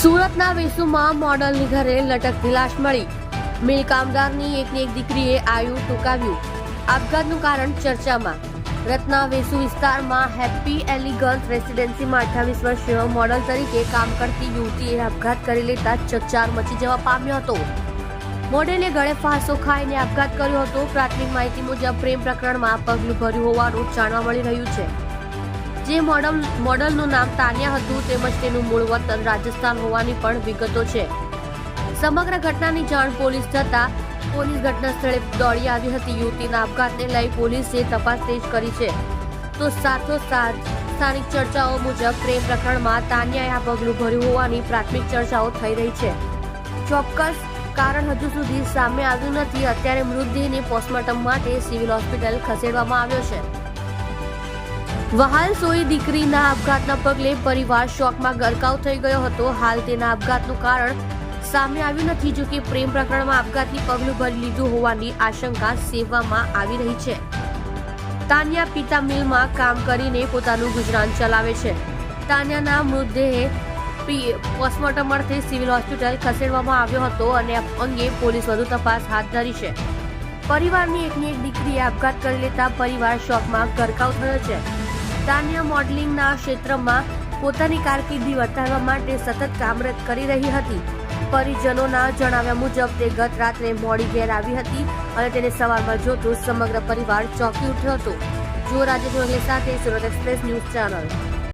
સુરતના વેસુમાં મોડલની ઘરે લટકતી લાશ મળી. મિલ કામદારની એકની એક દીકરીએ આયુ ટૂંકાવ્યું. આપઘાતનું કારણ ચર્ચામાં. રત્ના વેસુ વિસ્તારમાં હેપી એલિગન્સ રેસિડેન્સીમાં અઠ્ઠાવીસ વર્ષીય મોડલ તરીકે કામ કરતી યુવતીએ આપઘાત કરી લેતા ચકચાર મચી જવા પામ્યો હતો. મોડેલે ગળે ફાંસો ખાઈને આપઘાત કર્યો હતો. પ્રાથમિક માહિતી મુજબ પ્રેમ પ્રકરણમાં પગલું ભર્યું હોવાનું જાણવા મળી રહ્યું છે. જે મોડલ મોડલનું નામ તાન્યા હતું તેમજ તેનું મૂળ વતન રાજસ્થાન હોવાની પણ વિગતો છે. સમગ્ર ઘટનાની જાણ પોલીસ થતા પોલીસ ઘટના સ્થળે દોડી આવી હતી. યુવતીના આપઘાતને લઈ પોલીસે તપાસ તેજ કરી છે. તો સાથોસાથ સ્થાનિક ચર્ચાઓ મુજબ પ્રેમ પ્રકરણમાં તાન્યાએ આ પગલું ભર્યું હોવાની પ્રાથમિક ચર્ચાઓ થઈ રહી છે. ચોક્કસ કારણ હજુ સુધી સામે આવ્યું નથી. અત્યારે મૃતદેહને પોસ્ટમોર્ટમ માટે સિવિલ હોસ્પિટલ ખસેડવામાં આવ્યો છે. વહાલ સોય દીકરીના આપઘાતના પગલે પરિવાર શોકમાં ગરકાવ થઈ ગયો હતો. હાલ તેના આપઘાતનું કારણ સામે આવ્યું નથી, જો કે પ્રેમ પ્રકરણમાં આપઘાતની પગલું ભરી લીધું હોવાની આશંકા સેવવામાં આવી રહી છે. તાન્યા પિતા મિલમાં કામ કરીને પોતાનું ગુજરાન ચલાવે છે. તાન્યાના મૃતદેહ પોસ્ટમોર્ટમ અર્થે સિવિલ હોસ્પિટલ ખસેડવામાં આવ્યો હતો અને અંગે પોલીસ વધુ તપાસ હાથ ધરી છે. પરિવારની એકની એક દીકરીએ આપઘાત કરી લેતા પરિવાર શોકમાં ગરકાવ થયો છે. તાન્યા મોડલિંગના ક્ષેત્રમાં પોતાની કારકિર્દી વધારવા માટે સતત કામરત કરી રહી હતી. પરિજનોના જણાવ્યા મુજબ, તે ગત રાત્રે મોડી ઘેર આવી હતી અને તેને સવારમાં જોતું સમગ્ર પરિવાર ચોંકી ઉઠ્યો હતો. જો રાજેશ સાથે સુરત એક્સપ્રેસ ન્યૂઝ ચેનલ.